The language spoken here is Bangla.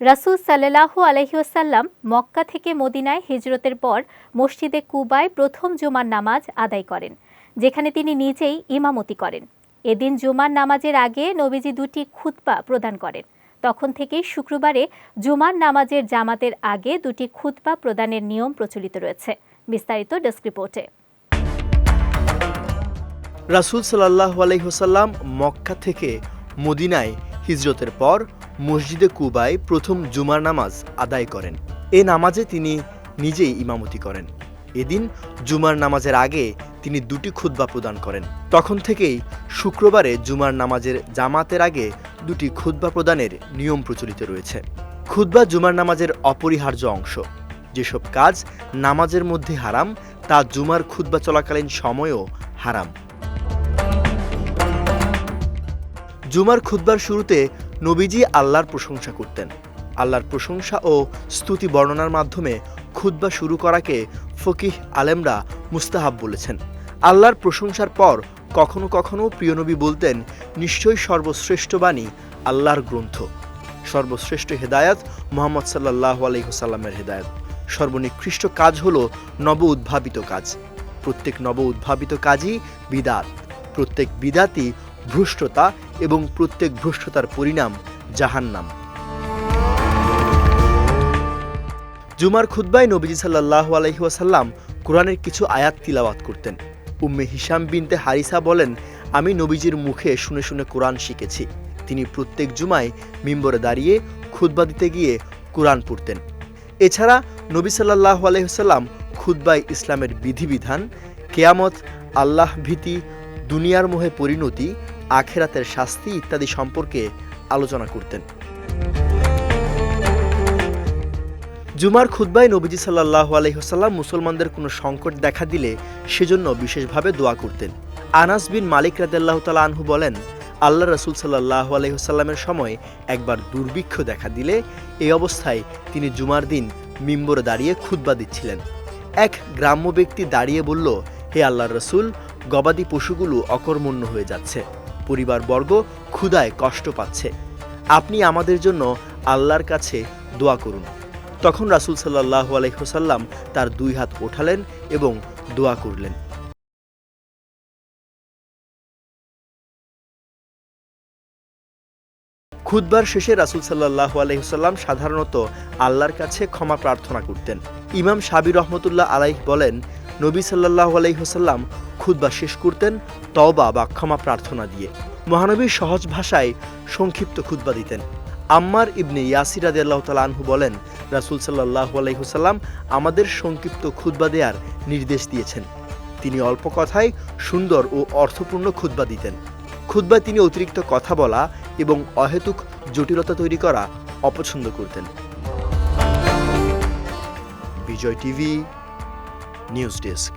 রাসূল সাল্লাল্লাহু আলহিউসাল্লাম মক্কা থেকে মদিনায় হিজরতের পর মসজিদে কুবায় প্রথম জুমার নামাজ আদায় করেন, যেখানে তিনি নিজেই ইমামতি করেন। এদিন জুমার নামাজের আগে নবীজি দুটি খুতবা প্রদান করেন। তখন থেকেই শুক্রবারে জুমার নামাজের জামাতের আগে দুটি খুতবা প্রদানের নিয়ম প্রচলিত রয়েছে। বিস্তারিত ডেস্ক রিপোর্টে। রাসুল সাল্লাহ আলহিহসাল্লাম মক্কা থেকে মদিনায় হিজরতের পর মসজিদে কুবায় প্রথম জুমার নামাজ আদায় করেন। এ নামাজে তিনি নিজেই ইমামতি করেন। এদিন জুমার নামাজের আগে তিনি দুটি খুতবা প্রদান করেন। তখন থেকেই শুক্রবারে জুমার নামাজের জামাতের আগে দুটি খুতবা প্রদানের নিয়ম প্রচলিত রয়েছে। খুতবা জুমার নামাজের অপরিহার্য অংশ। যেসব কাজ নামাজের মধ্যে হারাম, তা জুমার খুতবা চলাকালীন সময়ও হারাম। জুমার খুতবার শুরুতে নবীজি আল্লাহর প্রশংসা করতেন। আল্লাহর প্রশংসা ও স্তুতি বর্ণনার মাধ্যমে খুতবা শুরু করাকে ফকিহ আলেমরা মুস্তাহাব বলেছেন। আল্লাহর প্রশংসার পর কখনো কখনো প্রিয়নবী বলতেন, নিশ্চয়ই সর্বশ্রেষ্ঠ বাণী আল্লাহর গ্রন্থ। সর্বশ্রেষ্ঠ হেদায়াত মোহাম্মদ সাল্লাহ আলহিহসাল্লামের হেদায়াত। সর্বনিকৃষ্ট কাজ হল নব উদ্ভাবিত কাজ। প্রত্যেক নব উদ্ভাবিত কাজই বিদাত। প্রত্যেক বিদাতই ভ্রষ্টতা এবং প্রত্যেক ভ্রষ্টতার পরিণাম জাহান্নাম। জুমার খুদ্বায় নবীজি সাল্লাহ আলহিহাসাল্লাম কোরআনের কিছু আয়াত তিলাওয়াত করতেন। উম্মে হিসাম বিনতে হারিসা বলেন, আমি নবীজির মুখে শুনে শুনে কোরআন শিখেছি। তিনি প্রত্যেক জুমায় মিম্বরে দাঁড়িয়ে খুতবা দিতে গিয়ে কোরআন পড়তেন। এছাড়া নবী সাল্লাহ আলহিহাল্লাম খুতবায় ইসলামের বিধিবিধান, কেয়ামত, আল্লাহ ভীতি, দুনিয়ার মোহে পরিণতি আখেরাতের শাস্তি ইত্যাদি সম্পর্কে আলোচনা করতেন। জুমার খুদ্বায় নবীজি সাল্লাহ আলহিহসাল্লাম মুসলমানদের কোনো সংকট দেখা দিলে সেজন্য বিশেষভাবে দোয়া করতেন। আনাস বিন মালিক রাদেল্লাহ তালা আনহু বলেন, আল্লাহ রসুল সাল্লাহ আলহিহসাল্লামের সময় একবার দুর্ভিক্ষ দেখা দিলে এই অবস্থায় তিনি জুমার দিন মিম্বরে দাঁড়িয়ে খুতবা দিচ্ছিলেন। এক গ্রাম্য ব্যক্তি দাঁড়িয়ে বলল, হে আল্লাহ রসুল, গবাদি পশুগুলো অকর্মণ্য হয়ে যাচ্ছে। পরিবারবর্গ ক্ষুধায় কষ্ট পাচ্ছে। আপনি আমাদের জন্য আল্লাহর কাছে দোয়া করুন। তখন রাসুল সাল্লাহ আলহিহসাল্লাম তার দুই হাত ওঠালেন এবং দোয়া করলেন। খুদবার শেষে রাসুল সাল্লাহ আলহিহসাল্লাম সাধারণত আল্লাহর কাছে ক্ষমা প্রার্থনা করতেন। ইমাম সাবির রহমতুল্লাহ আলাইহ বলেন নবী সাল্লাহ আলহিহসাল্লাম খুদ্া শেষ করতেন, তওবা বা ক্ষমা প্রার্থনা দিয়ে। মহানবী সহজ ভাষায় সংক্ষিপ্ত খুদ্া দিতেন। আম্মার ইবনে ইয়াসির আদি আল্লাহ তালা আনহু বলেন, রাসুল সাল্লাহ আলহিহসাল্লাম আমাদের সংক্ষিপ্ত খুদ্া দেওয়ার নির্দেশ দিয়েছেন। তিনি অল্প কথায় সুন্দর ও অর্থপূর্ণ খুদ্া দিতেন। খুদ্বায় তিনি অতিরিক্ত কথা বলা এবং অহেতুক জটিলতা তৈরি করা অপছন্দ করতেন। Bijoy TV news desk.